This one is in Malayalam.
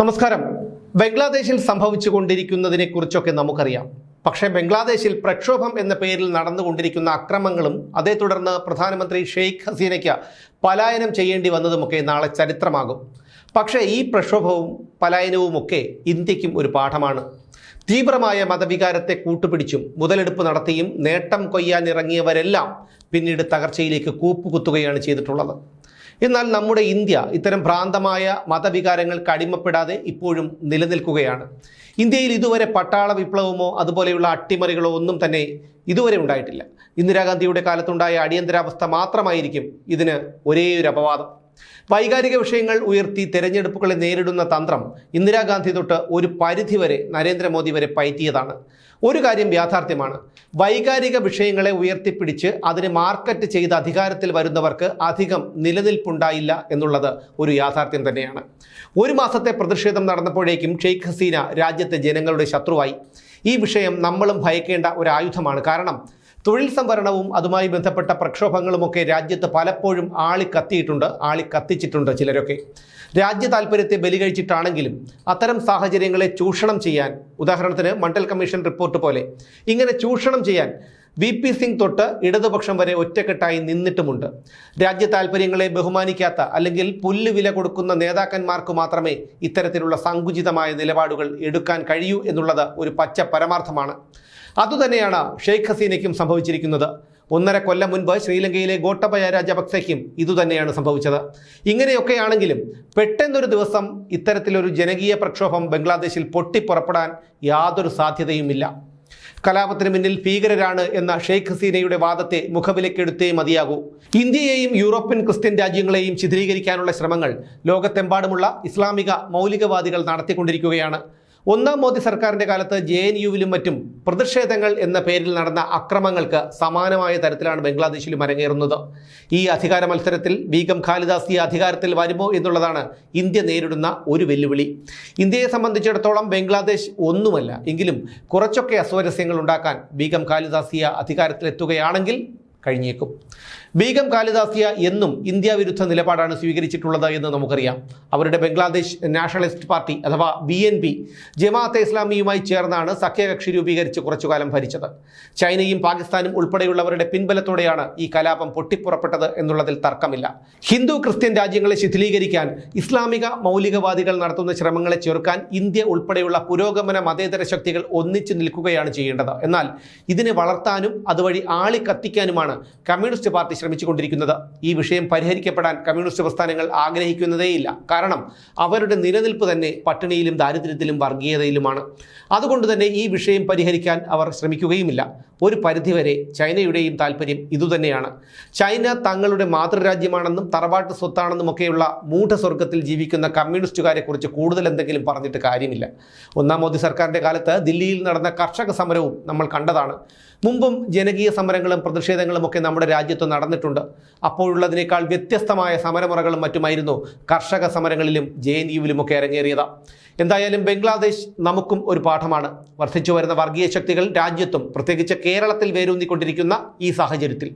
നമസ്കാരം. ബംഗ്ലാദേശിൽ സംഭവിച്ചുകൊണ്ടിരിക്കുന്നതിനെ കുറിച്ചൊക്കെ നമുക്കറിയാം. പക്ഷേ ബംഗ്ലാദേശിൽ പ്രക്ഷോഭം എന്ന പേരിൽ നടന്നുകൊണ്ടിരിക്കുന്ന അക്രമങ്ങളും അതേ തുടർന്ന് പ്രധാനമന്ത്രി ഷെയ്ഖ് ഹസീനയ്ക്ക് പലായനം ചെയ്യേണ്ടി വന്നതുമൊക്കെ നാളെ ചരിത്രമാകും. പക്ഷേ ഈ പ്രക്ഷോഭവും പലായനവുമൊക്കെ ഇന്ത്യക്കും ഒരു പാഠമാണ്. തീവ്രമായ മതവികാരത്തെ കൂട്ടുപിടിച്ചും മുതലെടുപ്പ് നടത്തിയും നേട്ടം കൊയ്യാനിറങ്ങിയവരെല്ലാം പിന്നീട് തകർച്ചയിലേക്ക് കൂപ്പുകുത്തുകയാണ് ചെയ്തിട്ടുള്ളത്. എന്നാൽ നമ്മുടെ ഇന്ത്യ ഇത്തരം ഭ്രാന്തമായ മതവികാരങ്ങൾ അടിമപ്പെടാതെ ഇപ്പോഴും നിലനിൽക്കുകയാണ്. ഇന്ത്യയിൽ ഇതുവരെ പട്ടാള വിപ്ലവമോ അതുപോലെയുള്ള അട്ടിമറികളോ ഒന്നും തന്നെ ഇതുവരെ ഉണ്ടായിട്ടില്ല. ഇന്ദിരാഗാന്ധിയുടെ കാലത്തുണ്ടായ അടിയന്തരാവസ്ഥ മാത്രമായിരിക്കും ഇതിന് ഒരേ ഒരു അപവാദം. വൈകാരിക വിഷയങ്ങൾ ഉയർത്തി തെരഞ്ഞെടുപ്പുകളെ നേരിടുന്ന തന്ത്രം ഇന്ദിരാഗാന്ധി തൊട്ട് ഒരു പരിധിവരെ നരേന്ദ്രമോദി വരെ പയറ്റിയതാണ്. ഒരു കാര്യം യാഥാർത്ഥ്യമാണ്. വൈകാരിക വിഷയങ്ങളെ ഉയർത്തിപ്പിടിച്ച് അതിനെ മാർക്കറ്റ് ചെയ്ത് അധികാരത്തിൽ വരുന്നവർക്ക് അധികം നിലനിൽപ്പുണ്ടായില്ല എന്നുള്ളത് ഒരു യാഥാർത്ഥ്യം തന്നെയാണ്. ഒരു മാസത്തെ പ്രതിഷേധം നടന്നപ്പോഴേക്കും ഷെയ്ഖ് ഹസീന രാജ്യത്തെ ജനങ്ങളുടെ ശത്രുവായി. ഈ വിഷയം നമ്മളും ഭയക്കേണ്ട ഒരു ആയുധമാണ്. കാരണം തൊഴിൽ സംവരണവും അതുമായി ബന്ധപ്പെട്ട പ്രക്ഷോഭങ്ങളുമൊക്കെ രാജ്യത്ത് പലപ്പോഴും ആളി കത്തിയിട്ടുണ്ട് ആളി കത്തിച്ചിട്ടുണ്ട് ചിലരൊക്കെ. രാജ്യ താല്പര്യത്തെ ബലികഴിച്ചിട്ടാണെങ്കിലും അത്തരം സാഹചര്യങ്ങളെ ചൂഷണം ചെയ്യാൻ ഉദാഹരണത്തിന് മണ്ഡൽ കമ്മീഷൻ റിപ്പോർട്ട് പോലെ ഇങ്ങനെ ചൂഷണം ചെയ്യാൻ വി പി സിംഗ് തൊട്ട് ഇടതുപക്ഷം വരെ ഒറ്റക്കെട്ടായി നിന്നിട്ടുമുണ്ട്. രാജ്യ താല്പര്യങ്ങളെ ബഹുമാനിക്കാത്ത അല്ലെങ്കിൽ പുല്ല് വില കൊടുക്കുന്ന നേതാക്കന്മാർക്ക് മാത്രമേ ഇത്തരത്തിലുള്ള സങ്കുചിതമായ നിലപാടുകൾ എടുക്കാൻ കഴിയൂ എന്നുള്ളത് ഒരു പച്ച പരമാർത്ഥമാണ്. അതുതന്നെയാണ് ഷെയ്ഖ് ഹസീനയ്ക്കും സംഭവിച്ചിരിക്കുന്നത്. ഒന്നര കൊല്ലം മുൻപ് ശ്രീലങ്കയിലെ ഗോട്ടബയ രാജപക്സയ്ക്കും ഇതുതന്നെയാണ് സംഭവിച്ചത്. ഇങ്ങനെയൊക്കെയാണെങ്കിലും പെട്ടെന്നൊരു ദിവസം ഇത്തരത്തിലൊരു ജനകീയ പ്രക്ഷോഭം ബംഗ്ലാദേശിൽ പൊട്ടിപ്പുറപ്പെടാൻ യാതൊരു സാധ്യതയുമില്ല. കലാപത്തിന് പിന്നിൽ ഭീകരരാണ് എന്ന ഷെയ്ഖ് ഹസീനയുടെ വാദത്തെ മുഖവിലക്കെടുത്തേ മതിയാകൂ. ഇന്ത്യയെയും യൂറോപ്യൻ ക്രിസ്ത്യൻ രാജ്യങ്ങളെയും ചിത്രീകരിക്കാനുള്ള ശ്രമങ്ങൾ ലോകത്തെമ്പാടുമുള്ള ഇസ്ലാമിക മൗലികവാദികൾ നടത്തിക്കൊണ്ടിരിക്കുകയാണ്. ഒന്നാം മോദി സർക്കാരിന്റെ കാലത്ത് ജെ എൻ യുവിലും മറ്റും പ്രതിഷേധങ്ങൾ എന്ന പേരിൽ നടന്ന അക്രമങ്ങൾക്ക് സമാനമായ തരത്തിലാണ് ബംഗ്ലാദേശിലും അരങ്ങേറുന്നത്. ഈ അധികാര മത്സരത്തിൽ ബീഗം ഖാലിദാസിയ അധികാരത്തിൽ വരുമോ എന്നുള്ളതാണ് ഇന്ത്യ നേരിടുന്ന ഒരു വെല്ലുവിളി. ഇന്ത്യയെ സംബന്ധിച്ചിടത്തോളം ബംഗ്ലാദേശ് ഒന്നുമല്ല എങ്കിലും കുറച്ചൊക്കെ അസ്വരസ്യങ്ങൾ ഉണ്ടാക്കാൻ ബീഗം ഖാലിദാസിയ അധികാരത്തിലെത്തുകയാണെങ്കിൽ കഴിഞ്ഞേക്കും. ബീഗം കാലിദാസിയ എന്നും ഇന്ത്യ വിരുദ്ധ നിലപാടാണ് സ്വീകരിച്ചിട്ടുള്ളത് എന്ന് നമുക്കറിയാം. അവരുടെ ബംഗ്ലാദേശ് നാഷണലിസ്റ്റ് പാർട്ടി അഥവാ ബി എൻ പി ജമാഅത്തെ ഇസ്ലാമിയുമായി ചേർന്നാണ് സഖ്യകക്ഷി രൂപീകരിച്ച് കുറച്ചു കാലം ഭരിച്ചത്. ചൈനയും പാകിസ്ഥാനും ഉൾപ്പെടെയുള്ളവരുടെ പിൻബലത്തോടെയാണ് ഈ കലാപം പൊട്ടിപ്പുറപ്പെട്ടത് എന്നുള്ളതിൽ തർക്കമില്ല. ഹിന്ദു ക്രിസ്ത്യൻ രാജ്യങ്ങളെ ശിഥിലീകരിക്കാൻ ഇസ്ലാമിക മൗലികവാദികൾ നടത്തുന്ന ശ്രമങ്ങളെ ചെറുക്കാൻ ഇന്ത്യ ഉൾപ്പെടെയുള്ള പുരോഗമന മതേതര ശക്തികൾ ഒന്നിച്ചു നിൽക്കുകയാണ് ചെയ്യേണ്ടത്. എന്നാൽ ഇതിനെ വളർത്താനും അതുവഴി ആളിക്കത്തിക്കാനുമാണ് കമ്മ്യൂണിസ്റ്റ് പാർട്ടി ശ്രമിച്ചുകൊണ്ടിരിക്കുന്നത് ഈ വിഷയം പരിഹരിക്കപ്പെടാൻ കമ്മ്യൂണിസ്റ്റ് പ്രസ്ഥാനങ്ങൾ ആഗ്രഹിക്കുന്നതേയില്ല. കാരണം അവരുടെ നിലനിൽപ്പ് തന്നെ പട്ടിണിയിലും ദാരിദ്ര്യത്തിലും വർഗീയതയിലുമാണ്. അതുകൊണ്ട് തന്നെ ഈ വിഷയം പരിഹരിക്കാൻ അവർ ശ്രമിക്കുകയുമില്ല. ഒരു പരിധിവരെ ചൈനയുടെയും താല്പര്യം ഇതുതന്നെയാണ്. ചൈന തങ്ങളുടെ മാതൃരാജ്യമാണെന്നും തറവാട്ട് സ്വത്താണെന്നും ഒക്കെയുള്ള മൂഢസ്വർഗത്തിൽ ജീവിക്കുന്ന കമ്മ്യൂണിസ്റ്റുകാരെക്കുറിച്ച് കൂടുതൽ എന്തെങ്കിലും പറഞ്ഞിട്ട് കാര്യമില്ല. ഒന്നാം മോദി സർക്കാരിന്റെ കാലത്ത് ദില്ലിയിൽ നടന്ന കർഷക സമരവും നമ്മൾ കണ്ടതാണ്. മുമ്പും ജനകീയ സമരങ്ങളും പ്രതിഷേധങ്ങളും ഒക്കെ നമ്മുടെ രാജ്യത്ത് നടന്നിട്ടുണ്ട്. അപ്പോഴുള്ളതിനേക്കാൾ വ്യത്യസ്തമായ സമരമുറകളും മറ്റുമായിരുന്നു കർഷക സമരങ്ങളിലും ജെ എൻ യുവിലുമൊക്കെ അരങ്ങേറിയത്. എന്തായാലും ബംഗ്ലാദേശ് നമുക്കും ഒരു പാഠമാണ്. വർദ്ധിച്ചു വരുന്ന വർഗീയ ശക്തികൾ രാജ്യത്തും പ്രത്യേകിച്ച് കേരളത്തിൽ വേരൂന്നിക്കൊണ്ടിരിക്കുന്ന ഈ സാഹചര്യത്തിൽ.